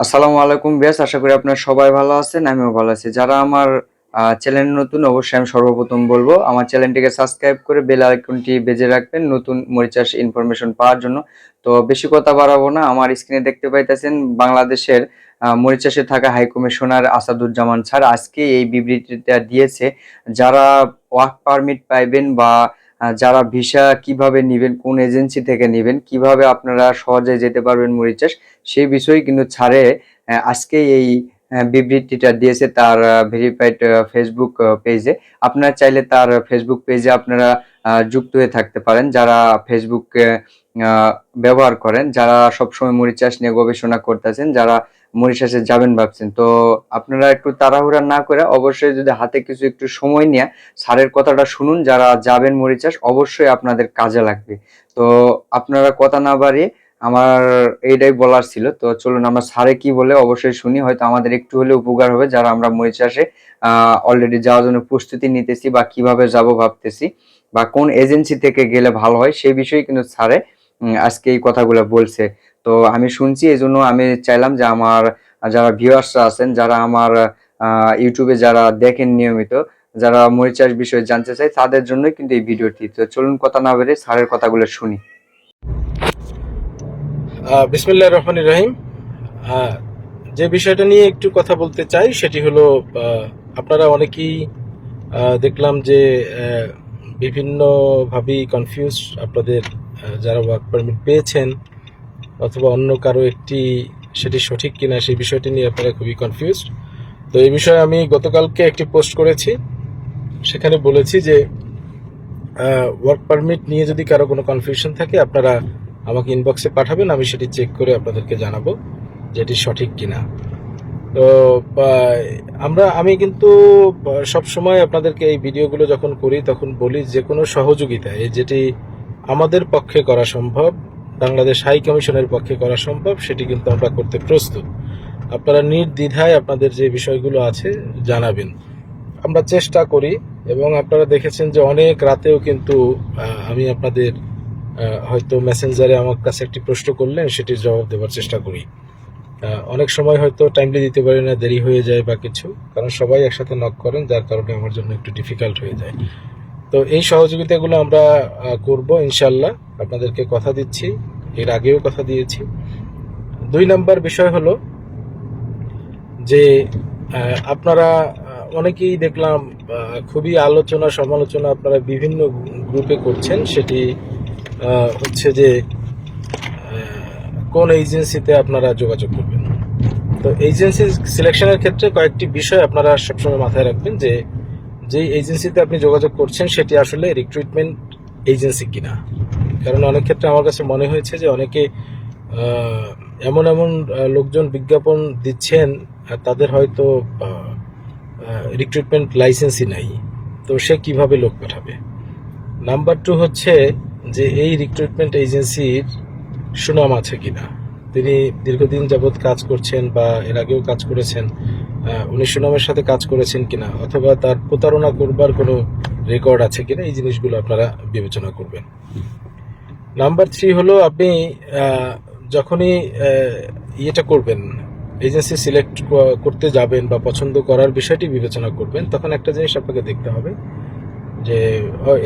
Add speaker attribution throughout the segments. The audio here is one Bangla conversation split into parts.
Speaker 1: আসসালামু আলাইকুম বেশ আশা করি আপনারা সবাই ভালো আছেন আমিও ভালো আছি। যারা আমার চ্যানেল নতুন অবশ্যই আমি সর্বপ্রথম বলব আমার চ্যানেলটিকে সাবস্ক্রাইব করে বেল আইকনটি বেজে রাখবেন নতুন মরিচাষ ইনফরমেশন পাওয়ার জন্য। তো বেশি কথা বাড়াবো না আমার স্ক্রিনে দেখতে পাইতেছেন বাংলাদেশের আহ, মরিচাষে থাকা হাইকমিশনার আসাদুজ্জামান স্যার আজকে এই বিবৃতিটা দিয়েছে। যারা ওয়ার্ক পারমিট পাইবেন বা যারা ভিসা কীভাবে নেবেন কোন এজেন্সি থেকে নেবেন কীভাবে আপনারা সহজে যেতে পারবেন মরিচাষ সেই বিষয়ে কিন্তু ছাড়ে আজকে এই বিবৃতিটা দিয়েছে তার ভেরিফাইড ফেসবুক পেজে আপনারা চাইলে তার ফেসবুক পেজে আপনারা যুক্ত হয়ে থাকতে পারেন। যারা ফেসবুক ব্যবহার করেন, যারা সবসময় মরিচ চাষ নিয়ে গবেষণা করতেছেন, যারা মরিচাষে যাবেন ভাবছেন, তো আপনারা একটু তাড়াহুড়া না করে অবশ্যই যদি হাতে কিছু একটু সময় নিয়ে স্যারের কথাটা শুনুন, যারা যাবেন মরিচাষ অবশ্যই আপনাদের কাজে লাগবে। তো আপনারা কথা না বাড়িয়ে আমার এইটাই বলার ছিল। তো চলুন আমরা স্যারে কি বলে অবশ্যই শুনি। হয়তো আমাদের একটু হলে উপকার হবে যারা আমরা মরিচ চাষে অলরেডি যাওয়ার জন্য প্রস্তুতি নিতেছি বা কীভাবে যাব ভাবতেছি বা কোন এজেন্সি থেকে গেলে ভালো হয় সেই বিষয়ে কিন্তু স্যারে আজকে এই কথাগুলো বলছে। তো আমি শুনছি এই জন্য আমি চাইলাম যে আমার যারা ভিউয়ার্সরা আছেন, যারা আমার ইউটিউবে যারা দেখেন নিয়মিত, যারা মরিচ চাষ বিষয়ে জানতে চাই তাদের জন্য কিন্তু এই ভিডিওটি। তো চলুন কথা না বেড়ে স্যারের কথাগুলো শুনি।
Speaker 2: বিসমিল্লাহ রহমান রহিম। যে বিষয়টা নিয়ে একটু কথা বলতে চাই, সেটি হলো আপনারা অনেকেই দেখলাম যে বিভিন্নভাবেই কনফিউজ আপনাদের যারা ওয়ার্ক পারমিট পেয়েছেন, অথবা অন্য কারও একটি, সেটি সঠিক কিনা সেই বিষয়টি নিয়ে আপনারা খুবই কনফিউজড তো এই বিষয়ে আমি গতকালকে একটি পোস্ট করেছি, সেখানে বলেছি যে ওয়ার্ক পারমিট নিয়ে যদি কারও কোনো কনফিউশন থাকে, আপনারা আমাকে ইনবক্সে পাঠাবেন, আমি সেটি চেক করে আপনাদেরকে জানাব যে এটি সঠিক কিনা। তো আমরা, আমি কিন্তু সব সময় আপনাদেরকে এই ভিডিওগুলো যখন করি, তখন বলি যে কোনো সহযোগিতা এই যেটি আমাদের পক্ষে করা সম্ভব, বাংলাদেশ হাই কমিশনের পক্ষে করা সম্ভব, সেটি কিন্তু আমরা করতে প্রস্তুত। আপনারা নির্দ্বিধায় আপনাদের যে বিষয়গুলো আছে, জানাবেন। আমরা চেষ্টা করি, এবং আপনারা দেখেছেন যে অনেক রাতেও কিন্তু আমি আপনাদের হয়তো মেসেঞ্জারে আমার কাছে একটি প্রশ্ন করলেন, সেটির জবাব দেওয়ার চেষ্টা করি। অনেক সময় হয়তো টাইমলি দিতে পারি না, দেরি হয়ে যায় বা কিছু, কারণ সবাই একসাথে নক করেন, যার কারণে আমার জন্য একটু ডিফিকাল্ট হয়ে যায়। তো এই সহযোগিতাগুলো আমরা করব ইনশাল্লাহ আপনাদেরকে কথা দিচ্ছি, এর আগেও কথা দিয়েছি। দুই নাম্বার বিষয় হলো যে আপনারা অনেকেই দেখলাম খুবই আলোচনা সমালোচনা আপনারা বিভিন্ন গ্রুপে করছেন, সেটি হচ্ছে যে কোন এজেন্সিতে আপনারা যোগাযোগ করবেন? তো এজেন্সি সিলেকশনের ক্ষেত্রে কয়েকটি বিষয় আপনারা সবসময় মাথায় রাখবেন যে, যেই এজেন্সিতে আপনি যোগাযোগ করছেন, সেটি আসলে রিক্রুটমেন্ট এজেন্সি কিনা। কারণ অনেক ক্ষেত্রে আমার কাছে মনে হয়েছে যে, অনেকে এমন এমন লোকজন বিজ্ঞাপন দিচ্ছেন তাদের হয়তো রিক্রুটমেন্ট লাইসেন্সই নাই। তো সে কীভাবে লোক পাঠাবে? নাম্বার টু হচ্ছে যে এই রিক্রুটমেন্ট এজেন্সির সুনাম আছে কিনা। তিনি দীর্ঘদিন যাবৎ কাজ করছেন বা এর আগেও কাজ করেছেন উনি সুনামের সাথে কাজ করেছেন কিনা, অথবা তার প্রতারণা করবার কোনো রেকর্ড আছে কিনা, এই জিনিসগুলো আপনারা বিবেচনা করবেন। নাম্বার থ্রি হলো আপনি যখনই ইয়েটা করবেন এজেন্সি সিলেক্ট করতে যাবেন বা পছন্দ করার বিষয়টি বিবেচনা করবেন, তখন একটা জিনিস আপনাকে দেখতে হবে যে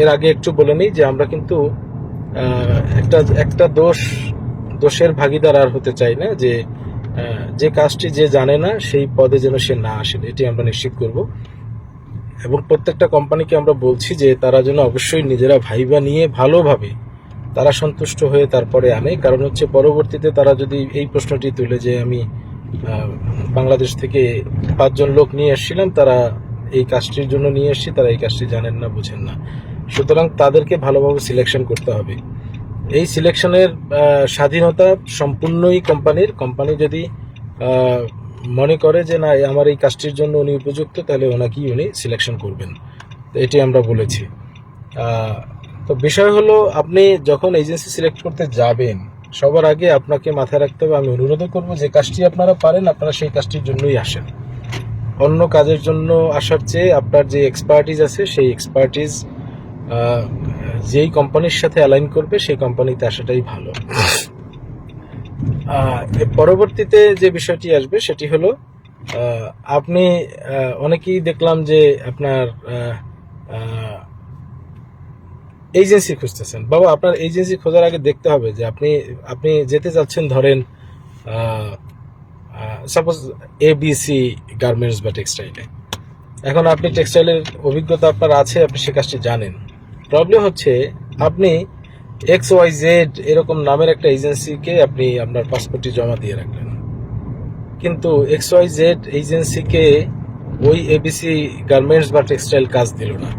Speaker 2: এর আগে একটু বলে নিই যে আমরা কিন্তু একটা একটা দোষ, দোষের ভাগিদার আর হতে চাই না যে যে কাজটি যে জানে না, সেই পদে যেন সে না আসে এটি আমরা নিশ্চিত করব। এবং প্রত্যেকটা কোম্পানিকে আমরা বলছি যে, তারা যেন অবশ্যই নিজেরা ভাইবা নিয়ে ভালোভাবে তারা সন্তুষ্ট হয়ে তারপরে আনে। কারণ হচ্ছে পরবর্তীতে তারা যদি এই প্রশ্নটি তুলে যে, আমি বাংলাদেশ থেকে পাঁচজন লোক নিয়ে এসেছিলাম, তারা এই কাজটির জন্য নিয়ে এসেছি, তারা এই কাজটি জানেন না, বুঝেন না। সুতরাং তাদেরকে ভালোভাবে সিলেকশন করতে হবে। এই সিলেকশনের স্বাধীনতা সম্পূর্ণই কোম্পানির। কোম্পানি যদি মনে করে যে না, আমার এই কাজটির জন্য উনি উপযুক্ত, তাহলে ওনাকেই উনি সিলেকশন করবেন। এটি আমরা বলেছি। তো বিষয় হলো, আপনি যখন এজেন্সি সিলেক্ট করতে যাবেন, সবার আগে আপনাকে মাথায় রাখতে হবে, আমি অনুরোধ করব যে কাজটি আপনারা পারেন, আপনারা সেই কাজটির জন্যই আসেন। অন্য কাজের জন্য আসার চেয়ে আপনার যে এক্সপার্টিজ আছে, সেই এক্সপার্টিজ যেই কোম্পানির সাথে অ্যালাইন করবে, সেই কোম্পানিতে আসাটাই ভালো। পরবর্তীতে যে বিষয়টি আসবে, সেটি হলো আপনি অনেকেই দেখলাম যে আপনার এজেন্সি খুঁজতেছেন। বাবা, আপনার এজেন্সি খোঁজার আগে দেখতে হবে যে আপনি আপনি যেতে যাচ্ছেন, ধরেন সাপোজ এবিসি গার্মেন্টস বা টেক্সটাইলে এখন আপনি টেক্সটাইলের অভিজ্ঞতা আপনার আছে, আপনি সে কাজটি জানেন। প্রবলেম হচ্ছে আপনি এক্স ওয়াই জেড এরকম নামের একটা এজেন্সিকে আপনি আপনার পাসপোর্টটি জমা দিয়ে রাখলেন। কিন্তু এক্স ওয়াই জেড এজেন্সিকে ওই এবিসি গার্মেন্টস বা টেক্সটাইল কাজ দিল না।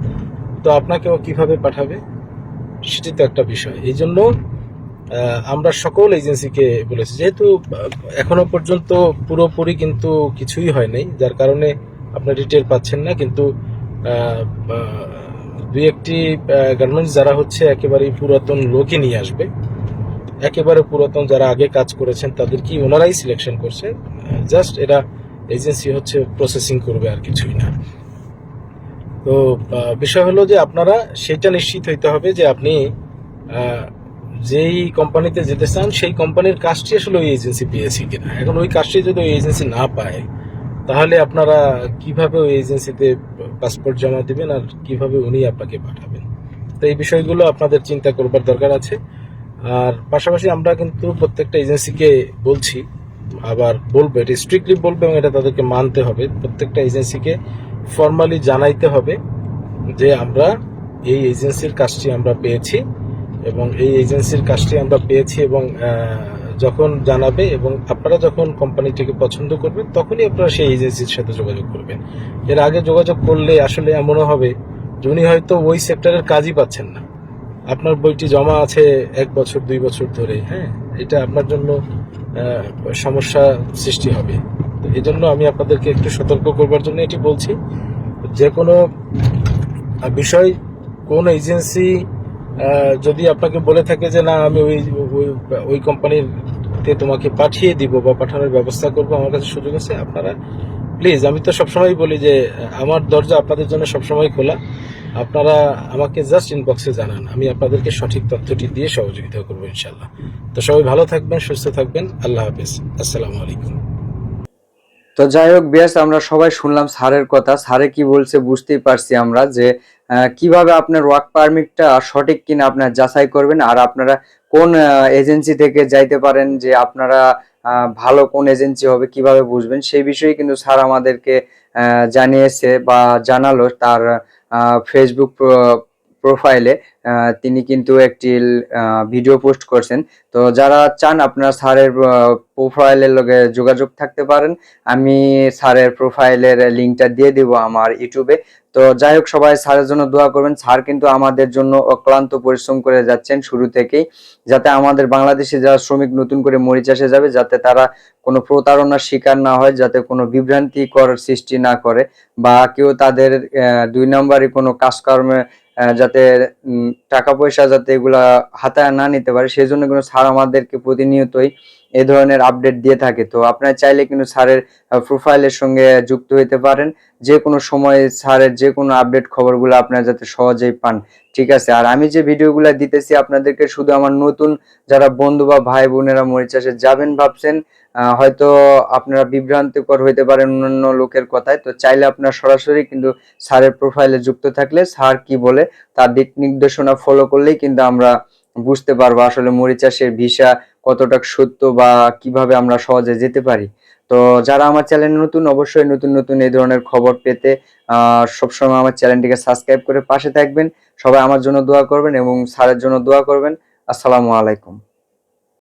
Speaker 2: তো আপনাকে ও কীভাবে পাঠাবে? সেটি তো একটা বিষয়। এই জন্য আমরা সকল এজেন্সিকে বলেছি, যেহেতু এখনও পর্যন্ত পুরোপুরি কিন্তু কিছুই হয় নাই যার কারণে আপনার ডিটেল পাচ্ছেন না, কিন্তু দুই একটি গার্মেন্টস যারা হচ্ছে একেবারেই পুরাতন লোকই নিয়ে আসবে। একেবারে পুরাতন যারা আগে কাজ করেছেন তাদেরকে ওনারাই সিলেকশন করছে? জাস্ট এরা এজেন্সি হচ্ছে প্রসেসিং করবে আর কিছুই না। তো বিষয় হলো যে আপনারা সেটা নিশ্চিত হইতে হবে যে আপনি যেই কোম্পানিতে যেতে চান, সেই কোম্পানির কাজটি আসলে ওই এজেন্সি পেয়েছে কিনা। এখন ওই কাজটি যদি ওই এজেন্সি না পায়, তাহলে আপনারা কীভাবে ওই এজেন্সিতে পাসপোর্ট জমা দিবেন আর কীভাবে উনি আপনাকে পাঠাবেন। তো এই বিষয়গুলো আপনাদের চিন্তা করবার দরকার আছে। আর পাশাপাশি আমরা কিন্তু প্রত্যেকটা এজেন্সিকে বলছি, আবার বলব, এটা স্ট্রিক্টলি বলব এবং এটা তাদেরকে মানতে হবে। প্রত্যেকটা এজেন্সিকে ফর্মালি জানাইতে হবে যে আমরা এই এজেন্সির কাজটি আমরা পেয়েছি এবং এই এজেন্সির কাজটি আমরা পেয়েছি এবং যখন জানাবে এবং আপনারা যখন কোম্পানিটিকে পছন্দ করবেন, তখনই আপনারা সেই এজেন্সির সাথে যোগাযোগ করবেন। এর আগে যোগাযোগ করলে আসলে এমনও হবে যে উনি হয়তো ওই সেক্টরের কাজই পাচ্ছেন না। আপনার বইটি জমা আছে এক বছর, দুই বছর ধরে হ্যাঁ? এটা আপনার জন্য সমস্যা সৃষ্টি হবে। এই জন্য আমি আপনাদেরকে একটু সতর্ক করবার জন্য এটি বলছি। যে কোনো বিষয়, কোন এজেন্সি যদি আপনাকে বলে থাকে যে, না, আমি ওই ওই- কোম্পানিতে তোমাকে পাঠিয়ে দিব বা পাঠানোর ব্যবস্থা করব, আমার কাছে সুযোগ আছে, আপনারা প্লিজ আমি তো সবসময় বলি যে, আমার দরজা আপনাদের জন্য সবসময় খোলা। আপনারা আমাকে জাস্ট ইনবক্সে জানান, আমি আপনাদেরকে সঠিক তথ্যটি দিয়ে সহযোগিতা করব ইনশাল্লাহ তো সবাই ভালো থাকবেন, সুস্থ থাকবেন, আল্লাহ হাফিজ, আসসালামু আলাইকুম।
Speaker 1: তো যাই হোক বেশ আমরা সবাই শুনলাম স্যারের কথা, স্যারে কি বলছে বুঝতেই পারছি আমরা যে কীভাবে আপনার ওয়ার্ক পারমিটটা সঠিক কিনা আপনার যাচাই করবেন, আর আপনারা কোন এজেন্সি থেকে যাইতে পারেন যে আপনারা ভালো কোন এজেন্সি হবে, কীভাবে বুঝবেন, সেই বিষয়ে কিন্তু স্যার আমাদেরকে জানিয়েছে বা জানালো তার ফেসবুক প্রোফাইলে তিনি কিন্তু একটি ভিডিও পোস্ট করছেন। তো যারা চান আপনারা স্যারের প্রোফাইলের লগে যোগাযোগ থাকতে পারেন। আমি স্যারের প্রোফাইলের লিঙ্কটা দিয়ে দিব আমার ইউটিউবে তো যাই হোক, সবাই স্যারের জন্য দোয়া করবেন। স্যার কিন্তু আমাদের জন্য অক্লান্ত পরিশ্রম করে যাচ্ছেন শুরু থেকেই, যাতে আমাদের বাংলাদেশে যারা শ্রমিক নতুন করে মরিচাষে যাবে, যাতে তারা কোনো প্রতারণার শিকার না হয়, যাতে কোনো বিভ্রান্তিকর সৃষ্টি না করে, বা কেউ তাদের দুই নম্বরই কোনো কাজকর্মে যাতে টাকা পয়সা যাতে এগুলা হাতায় না নিতে পারে সেই জন্য কিন্তু স্যার আমাদেরকে প্রতিনিয়তই এই ধরনের আপডেট দিয়ে থাকে। তো আপনারা চাইলে কিন্তু স্যারের প্রোফাইলের সঙ্গে যুক্ত হইতে পারেন। যে কোনো সময় স্যারের যে কোনো আপডেট খবরগুলো আপনারা যাতে সহজেই পান। ঠিক আছে? আর আমি যে ভিডিওগুলো দিতেছি আপনাদেরকে শুধু আমার নতুন যারা বন্ধু বা ভাই বোনেরা মরিচাষে যাবেন ভাবছেন হয়তো আপনারা বিভ্রান্তিকর হইতে পারেন অন্যান্য লোকের কথায়। তো চাইলে আপনারা সরাসরি কিন্তু স্যারের প্রোফাইলে যুক্ত থাকলে স্যার কি বলে, তার দিক নির্দেশনা ফলো করলেই কিন্তু আমরা বুঝতে পারব আসলে মরিচাষের ভিসা কতটা সত্য বা কীভাবে আমরা সহজে যেতে পারি। তো যারা আমার চ্যানেল নতুন, অবশ্যই নতুন নতুন এই ধরনের খবর পেতে সবসময় আমার চ্যানেলটিকে সাবস্ক্রাইব করে পাশে থাকবেন। সবাই আমার জন্য দোয়া করবেন এবং স্যারের জন্য দোয়া করবেন। আসসালামু আলাইকুম।